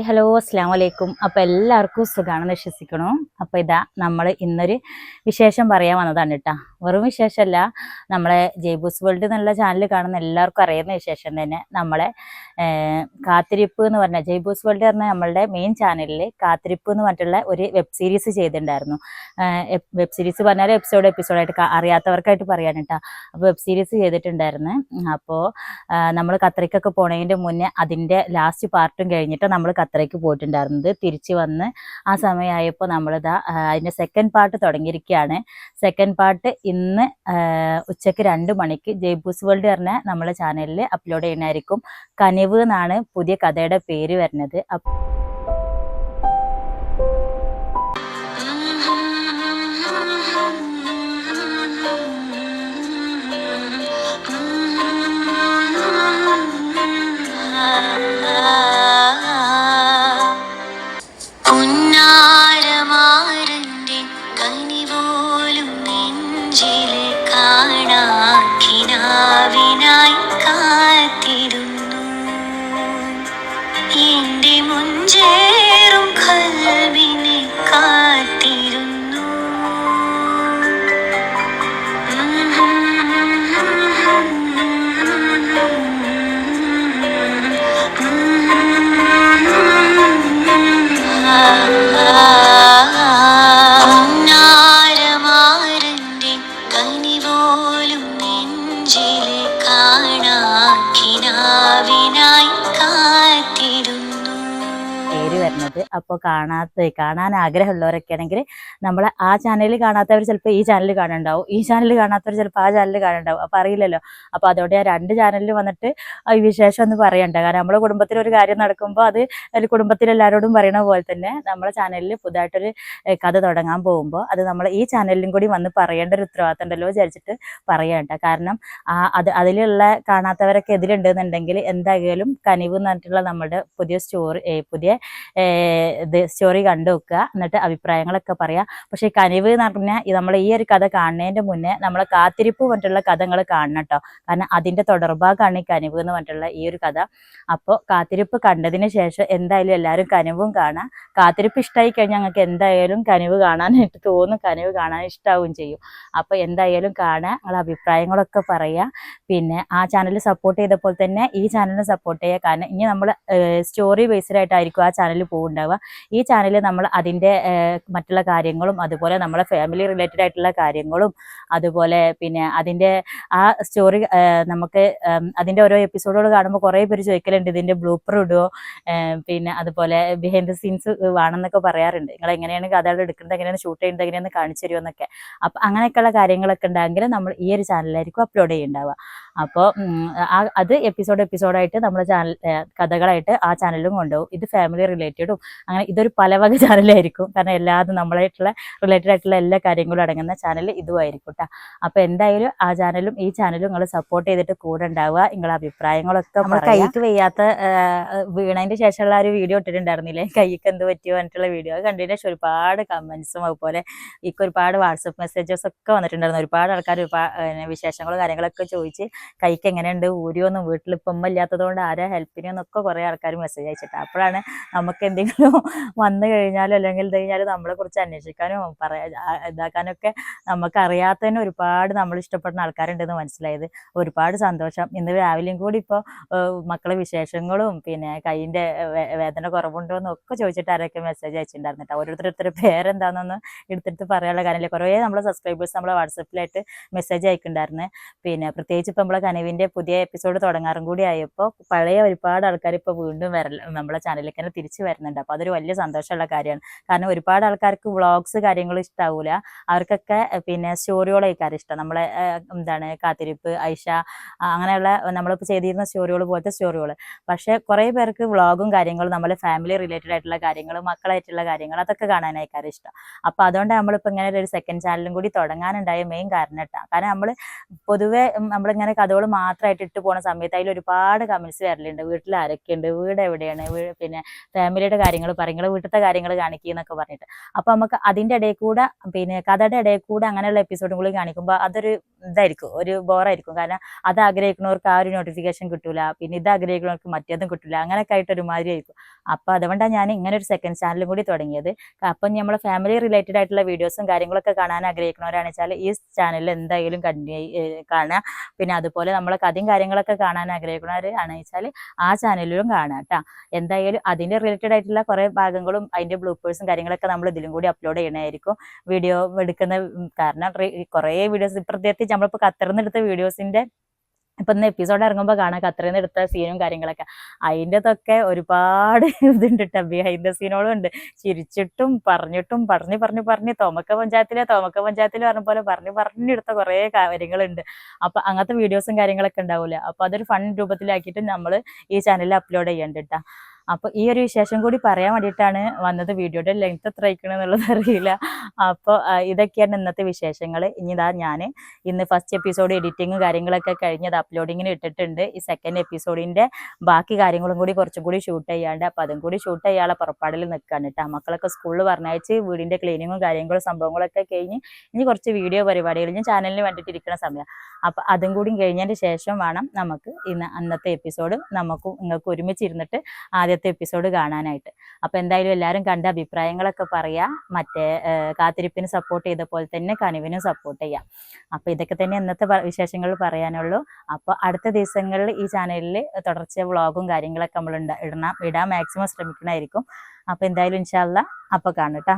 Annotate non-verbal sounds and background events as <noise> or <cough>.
Hi hello അസ്സാം വലൈക്കും അപ്പോൾ എല്ലാവർക്കും സുഖമാണെന്ന് വിശ്വസിക്കണു. അപ്പോൾ ഇതാ നമ്മൾ ഇന്നൊരു വിശേഷം പറയാൻ വന്നതാണ് കേട്ടോ വെറും വിശേഷമല്ല നമ്മളെ ജയ്ബൂസ് വേൾഡ് എന്നുള്ള ചാനൽ കാണുന്ന എല്ലാവർക്കും അറിയുന്ന വിശേഷം തന്നെ നമ്മളെ കാത്തിരിപ്പ് എന്ന് പറഞ്ഞാൽ ജയ്ബൂസ് വേൾഡ് പറഞ്ഞ നമ്മളുടെ മെയിൻ ചാനലിൽ കാത്തിരിപ്പ് എന്ന് പറഞ്ഞിട്ടുള്ള ഒരു വെബ് സീരീസ് ചെയ്തിട്ടുണ്ടായിരുന്നു. വെബ് സീരീസ് പറഞ്ഞാൽ എപ്പിസോഡ് എപ്പിസോഡായിട്ട് അറിയാത്തവർക്കായിട്ട് പറയാൻ കേട്ടോ അപ്പോൾ വെബ് സീരീസ് ചെയ്തിട്ടുണ്ടായിരുന്നു. അപ്പോൾ നമ്മൾ ഖത്തറിക്കൊക്കെ പോണതിന്റെ മുന്നേ അതിന്റെ ലാസ്റ്റ് പാർട്ടും കഴിഞ്ഞിട്ട് നമ്മൾ ഖത്തറിക്ക് പോയിട്ടുണ്ടായിരുന്നത്. തിരിച്ചു വന്ന് ആ സമയമായപ്പോൾ നമ്മളിതാ അതിന്റെ സെക്കൻഡ് പാർട്ട് തുടങ്ങിയിരിക്കുകയാണ്. സെക്കൻഡ് പാർട്ട് ഇന്ന് ഉച്ചയ്ക്ക് രണ്ട് മണിക്ക് ജയ്ബൂസ് വേൾഡ് പറഞ്ഞ നമ്മളെ ചാനലിൽ അപ്ലോഡ് ചെയ്യുന്നതായിരിക്കും. കനിവ് എന്നാണ് പുതിയ കഥയുടെ പേര് വരുന്നത്. അപ്പ- വരുന്നത് അപ്പോൾ കാണാത്ത കാണാൻ ആഗ്രഹമുള്ളവരൊക്കെ ആണെങ്കിൽ നമ്മൾ ആ ചാനലിൽ കാണാത്തവർ ചിലപ്പോൾ ഈ ചാനൽ കാണുന്നുണ്ടാവും. ഈ ചാനൽ കാണാത്തവർ ചിലപ്പോൾ ആ ചാനലിൽ കാണുന്നുണ്ടാവും. അപ്പോൾ അറിയില്ലല്ലോ. അപ്പോൾ അതോടെ ആ രണ്ട് ചാനലിൽ വന്നിട്ട് ഈ വിശേഷം ഒന്ന് പറയണ്ട. കാരണം നമ്മുടെ കുടുംബത്തിൽ ഒരു കാര്യം നടക്കുമ്പോൾ അത് കുടുംബത്തിലെല്ലാവരോടും പറയണ പോലെ തന്നെ നമ്മളെ ചാനലിൽ പുതുതായിട്ടൊരു കഥ തുടങ്ങാൻ പോകുമ്പോൾ അത് നമ്മൾ ഈ ചാനലിലും കൂടി വന്ന് പറയേണ്ട ഒരു ഉത്തരവാദിത്തം ഉണ്ടല്ലോ വിചാരിച്ചിട്ട് പറയണ്ട കാരണം അത് അതിലുള്ള കാണാത്തവരൊക്കെ എതിലുണ്ടെന്നുണ്ടെങ്കിൽ എന്തായാലും കനിവ് എന്ന് പറഞ്ഞിട്ടുള്ള നമ്മുടെ പുതിയ സ്റ്റോറി പുതിയ ഇത് സ്റ്റോറി കണ്ടു വെക്കുക. എന്നിട്ട് അഭിപ്രായങ്ങളൊക്കെ പറയാം. പക്ഷെ കനിവ് എന്ന് പറഞ്ഞാൽ നമ്മൾ ഈ ഒരു കഥ കാണുന്നതിന്റെ മുന്നേ നമ്മളെ കാത്തിരിപ്പ് പറഞ്ഞിട്ടുള്ള കഥകൾ കാണണം കേട്ടോ. കാരണം അതിന്റെ തുടർഭാഗമാണ് ഈ കനിവ് എന്ന് പറഞ്ഞിട്ടുള്ള ഈ ഒരു കഥ. അപ്പോൾ കാത്തിരിപ്പ് കണ്ടതിന് ശേഷം എന്തായാലും എല്ലാവരും കനിവും കാണാം. കാത്തിരിപ്പ് ഇഷ്ടമായി കഴിഞ്ഞാൽ ഞങ്ങൾക്ക് എന്തായാലും കനിവ് കാണാനായിട്ട് തോന്നും. കനിവ് കാണാൻ ഇഷ്ടാവുകയും ചെയ്യും. അപ്പോൾ എന്തായാലും കാണാൻ നിങ്ങളെ അഭിപ്രായങ്ങളൊക്കെ പറയാ. പിന്നെ ആ ചാനൽ സപ്പോർട്ട് ചെയ്തപ്പോൾ തന്നെ ഈ ചാനലിനെ സപ്പോർട്ട് ചെയ്യുക കാരണം ഇനി നമ്മൾ സ്റ്റോറി ബേസ്ഡ് ആയിട്ടായിരിക്കും ആ ചാനൽ പോകുന്നുണ്ടാവുക ഈ ചാനലിൽ നമ്മൾ അതിന്റെ മറ്റുള്ള കാര്യങ്ങളും അതുപോലെ നമ്മളെ ഫാമിലി റിലേറ്റഡ് ആയിട്ടുള്ള കാര്യങ്ങളും അതുപോലെ പിന്നെ അതിന്റെ ആ സ്റ്റോറി നമുക്ക് അതിന്റെ ഓരോ എപ്പിസോഡുകൾ കാണുമ്പോൾ കുറേ പേര് ചോദിക്കലുണ്ട് ഇതിന്റെ ബ്ലൂപ്പർ ഇടുമോ പിന്നെ അതുപോലെ ബിഹൈൻഡ് ദ സീൻസ് വേണമെന്നൊക്കെ പറയാറുണ്ട്. നിങ്ങൾ എങ്ങനെയാണ് കഥകൾ എടുക്കുന്നത്? എങ്ങനെയാണ് ഷൂട്ട് ചെയ്യുന്നത്? എങ്ങനെയാണ് കാണിച്ചു തരുമോ എന്നൊക്കെ. അപ്പം അങ്ങനെയൊക്കെയുള്ള കാര്യങ്ങളൊക്കെ ഉണ്ടെങ്കിൽ നമ്മൾ ഈ ഒരു ചാനലിലായിരിക്കും അപ്ലോഡ് ചെയ്യുന്നുണ്ടാവുക അപ്പോൾ ആ അത് എപ്പിസോഡ് എപ്പിസോഡായിട്ട് നമ്മുടെ ചാനൽ കഥകളായിട്ട് ആ ചാനലും കൊണ്ടുപോകും. ഇത് ഫാമിലി റിലേറ്റഡും അങ്ങനെ ഇതൊരു പല വക ചാനലായിരിക്കും കാരണം എല്ലാതും നമ്മളായിട്ടുള്ള റിലേറ്റഡ് ആയിട്ടുള്ള എല്ലാ കാര്യങ്ങളും അടങ്ങുന്ന ചാനൽ ഇതുമായിരിക്കും കേട്ടോ അപ്പോൾ എന്തായാലും ആ ചാനലും ഈ ചാനലും നിങ്ങൾ സപ്പോർട്ട് ചെയ്തിട്ട് കൂടെ ഉണ്ടാവുക. നിങ്ങളുടെ അഭിപ്രായങ്ങളൊക്കെ നമ്മൾ കൈക്ക് വയ്യാത്ത വീണതിന്റെ ശേഷമുള്ള ആ ഒരു വീഡിയോ ഇട്ടിട്ടുണ്ടായിരുന്നില്ലേ? കൈക്ക് എന്ത് പറ്റിയോ പറഞ്ഞിട്ടുള്ള വീഡിയോ അത് കണ്ടതിന് ശേഷം ഒരുപാട് കമൻസും അതുപോലെ ഇക്ക് ഒരുപാട് വാട്സപ്പ് മെസ്സേജസ് ഒക്കെ വന്നിട്ടുണ്ടായിരുന്നു. ഒരുപാട് ആൾക്കാർ വിശേഷങ്ങളും കാര്യങ്ങളൊക്കെ ചോദിച്ച് കൈക്ക് എങ്ങനെയുണ്ട്? ഊരിയൊന്നും വീട്ടിൽ ഇപ്പം ഉമ്മ ഇല്ലാത്തതുകൊണ്ട് ആരാ ഹെൽപ്പിനെന്നൊക്കെ കുറേ ആൾക്കാർ മെസ്സേജ് അയച്ചിട്ട്. അപ്പോഴാണ് നമുക്ക് എന്തെങ്കിലും വന്നു കഴിഞ്ഞാലും അല്ലെങ്കിൽ ഇത് കഴിഞ്ഞാലും നമ്മളെ കുറിച്ച് അന്വേഷിക്കാനും പറയാ ഇതാക്കാനൊക്കെ നമുക്ക് അറിയാത്തതിന് ഒരുപാട് നമ്മൾ ഇഷ്ടപ്പെടുന്ന ആൾക്കാരുണ്ടെന്ന് മനസ്സിലായത്. ഒരുപാട് സന്തോഷം. ഇന്ന് രാവിലെയും കൂടി ഇപ്പോൾ മക്കളെ വിശേഷങ്ങളും പിന്നെ കൈയിന്റെ വേദന കുറവുണ്ടോ എന്നൊക്കെ ചോദിച്ചിട്ട് ആരൊക്കെ മെസ്സേജ് അയച്ചിട്ടുണ്ടായിരുന്നു കേട്ടോ. ഓരോരുത്തരുടെ പേരെന്താണെന്നൊന്ന് എടുത്തെടുത്ത് പറയാനുള്ള കാര്യമില്ല. കുറേ നമ്മളെ സബ്സ്ക്രൈബേഴ്സ് നമ്മളെ വാട്സപ്പിലായിട്ട് മെസ്സേജ് അയക്കുന്നുണ്ടായിരുന്നു. പിന്നെ പ്രത്യേകിച്ച് ഇപ്പോൾ നമ്മളെ കനവിന്റെ പുതിയ എപ്പിസോഡ് തുടങ്ങാറും കൂടി ആയപ്പോൾ പഴയ ഒരുപാട് ആൾക്കാർ ഇപ്പോൾ വീണ്ടും വരൽ നമ്മളെ ചാനലിലേക്ക് തന്നെ തിരിച്ചു വരുന്നുണ്ട്. അപ്പോൾ അതൊരു വലിയ സന്തോഷമുള്ള കാര്യമാണ്. കാരണം ഒരുപാട് ആൾക്കാർക്ക് വ്ളോഗ്സ് കാര്യങ്ങൾ ഇഷ്ടാവൂല. അവർക്കൊക്കെ പിന്നെ സ്റ്റോറികളൊക്കെ ഇഷ്ടം. നമ്മളെ എന്താണ് കാത്തിരിപ്പ് ഐഷ അങ്ങനെയുള്ള നമ്മളിപ്പോൾ ചെയ്തിരുന്ന സ്റ്റോറികൾ പോലത്തെ സ്റ്റോറികൾ പക്ഷേ കുറേ പേർക്ക് വ്ളോഗും കാര്യങ്ങളും നമ്മളെ ഫാമിലി റിലേറ്റഡ് ആയിട്ടുള്ള കാര്യങ്ങൾ മക്കളായിട്ടുള്ള കാര്യങ്ങൾ അതൊക്കെ കാണാനായിക്കാർ ഇഷ്ടം. അപ്പോൾ അതുകൊണ്ട് നമ്മളിപ്പോൾ ഇങ്ങനെ ഒരു സെക്കൻഡ് ചാനലും കൂടി തുടങ്ങാനുണ്ടായ മെയിൻ കാരണം കേട്ടോ കാരണം നമ്മൾ പൊതുവേ നമ്മളിങ്ങനെ കഥകൾ മാത്രമായിട്ട് ഇട്ട് പോണ സമയത്ത് അതിൽ ഒരുപാട് കമൻസ് വരലുണ്ട്. വീട്ടിൽ ആരൊക്കെയുണ്ട്? വീട് എവിടെയാണ്? പിന്നെ ഫാമിലിയുടെ കാര്യങ്ങൾ പറയുന്നത് വീട്ടിലത്തെ കാര്യങ്ങൾ കാണിക്കുക എന്നൊക്കെ പറഞ്ഞിട്ട്. അപ്പൊ നമുക്ക് അതിന്റെ ഇടയിൽ കൂടെ പിന്നെ കഥയുടെ ഇടയിൽ കൂടെ അങ്ങനെയുള്ള എപ്പിസോഡും കൂടി കാണിക്കുമ്പോൾ അതൊരു ഇതായിരിക്കും. ഒരു ബോറായിരിക്കും. കാരണം അത് ആഗ്രഹിക്കുന്നവർക്ക് ആ ഒരു നോട്ടിഫിക്കേഷൻ കിട്ടൂല. പിന്നെ ഇത് ആഗ്രഹിക്കുന്നവർക്ക് മറ്റേതും കിട്ടൂല. അങ്ങനെയൊക്കെ ആയിട്ട് ഒരുമാതിരി ആയിരിക്കും. അപ്പൊ അതുകൊണ്ടാണ് ഞാൻ ഇങ്ങനെ ഒരു സെക്കൻഡ് ചാനലും കൂടി തുടങ്ങിയത്. അപ്പം നമ്മളെ ഫാമിലി റിലേറ്റഡ് ആയിട്ടുള്ള വീഡിയോസും കാര്യങ്ങളൊക്കെ കാണാൻ ആഗ്രഹിക്കുന്നവരാണെന്ന് വെച്ചാൽ ഈ ചാനലിൽ എന്തായാലും കണ്ടിന്യൂ കാണുക. പിന്നെ അതുപോലെ നമ്മളെ കഥയും കാര്യങ്ങളൊക്കെ കാണാൻ ആഗ്രഹിക്കുന്നവർ ആണെന്ന് വെച്ചാൽ ആ ചാനലിലും കാണാം കേട്ടോ. എന്തായാലും അതിന്റെ റിലേറ്റഡ് ആയിട്ടുള്ള കുറെ ഭാഗങ്ങളും അതിന്റെ ബ്ലൂപ്പേഴ്സും കാര്യങ്ങളൊക്കെ നമ്മൾ ഇതിലും കൂടി അപ്ലോഡ് ചെയ്യണമായിരിക്കും. വീഡിയോ എടുക്കുന്ന കാരണം കുറേ വീഡിയോസ് പ്രത്യേകിച്ച് നമ്മളിപ്പോൾ ഖത്തറിൽ നിന്ന് വീഡിയോസിന്റെ ഇപ്പൊ ഇന്ന് എപ്പിസോഡ് ഇറങ്ങുമ്പോൾ കാണാം അത്രയും എടുത്ത സീനും കാര്യങ്ങളൊക്കെ. അതിന്റെതൊക്കെ ഒരുപാട് <laughs> ഇതുണ്ട് കേട്ടോ ബിഹൈൻഡ് ദ സീനോളും ഉണ്ട്. ചിരിച്ചിട്ടും പറഞ്ഞിട്ടും പറഞ്ഞു പറഞ്ഞു പറഞ്ഞ് തോമക്ക പഞ്ചായത്തിലെ തോമക്ക പഞ്ചായത്തിൽ പറഞ്ഞ പോലെ പറഞ്ഞ് പറഞ്ഞെടുത്ത കുറേ കാര്യങ്ങളുണ്ട്. അപ്പൊ അങ്ങനത്തെ വീഡിയോസും കാര്യങ്ങളൊക്കെ ഉണ്ടാവില്ല അപ്പൊ അതൊരു ഫൺ രൂപത്തിലാക്കിയിട്ട് നമ്മൾ ഈ ചാനലിൽ അപ്ലോഡ് ചെയ്യണ്ട കേട്ടോ അപ്പൊ ഈ ഒരു വിശേഷം കൂടി പറയാൻ വേണ്ടിയിട്ടാണ് വന്നത്. വീഡിയോയുടെ ലെങ്ത് എത്ര അയക്കണം എന്നുള്ളത് അറിയില്ല. അപ്പോൾ ഇതൊക്കെയാണ് ഇന്നത്തെ വിശേഷങ്ങൾ ഇനി ഇതാ ഞാൻ ഇന്ന് ഫസ്റ്റ് എപ്പിസോഡ് എഡിറ്റിങ്ങും കാര്യങ്ങളൊക്കെ കഴിഞ്ഞത് അപ്ലോഡിങ്ങിന് ഇട്ടിട്ടുണ്ട്. ഈ സെക്കൻഡ് എപ്പിസോഡിന്റെ ബാക്കി കാര്യങ്ങളും കൂടി കുറച്ചും കൂടി ഷൂട്ട് ചെയ്യാണ്ട് അപ്പൊ അതും കൂടി ഷൂട്ട് ചെയ്യാനുള്ള പുറപ്പാടിൽ നിൽക്കാണ് കേട്ടോ മക്കളൊക്കെ സ്കൂളിൽ പറഞ്ഞയച്ച് വീടിന്റെ ക്ലീനിങ്ങും കാര്യങ്ങളും സംഭവങ്ങളൊക്കെ കഴിഞ്ഞ് ഇനി കുറച്ച് വീഡിയോ പരിപാടികൾ ഞാൻ ചാനലിന് വേണ്ടിയിട്ട് ഇരിക്കുന്ന സമയം. അപ്പൊ അതും കൂടി കഴിഞ്ഞതിന് ശേഷം വേണം നമുക്ക് ഇന്ന് അന്നത്തെ എപ്പിസോഡ് നമുക്ക് നിങ്ങൾക്ക് ഒരുമിച്ച് ഇരുന്നിട്ട് ആദ്യത്തെ എപ്പിസോഡ് കാണാനായിട്ട്. അപ്പൊ എന്തായാലും എല്ലാരും കണ്ട അഭിപ്രായങ്ങളൊക്കെ പറയാ. മറ്റേ കാത്തിരിപ്പിന് സപ്പോർട്ട് ചെയ്ത പോലെ തന്നെ കനിവിനും സപ്പോർട്ട് ചെയ്യാം. അപ്പൊ ഇതൊക്കെ തന്നെ ഇന്നത്തെ വിശേഷങ്ങൾ പറയാനുള്ളൂ. അപ്പോൾ അടുത്ത ദിവസങ്ങളിൽ ഈ ചാനലിൽ തുടർച്ച വ്ളോഗും കാര്യങ്ങളൊക്കെ നമ്മൾ ഇടണം. ഇടാൻ മാക്സിമം ശ്രമിക്കണമായിരിക്കും. അപ്പോൾ എന്തായാലും ഇൻഷാല്ല അപ്പോൾ കാണും കേട്ടോ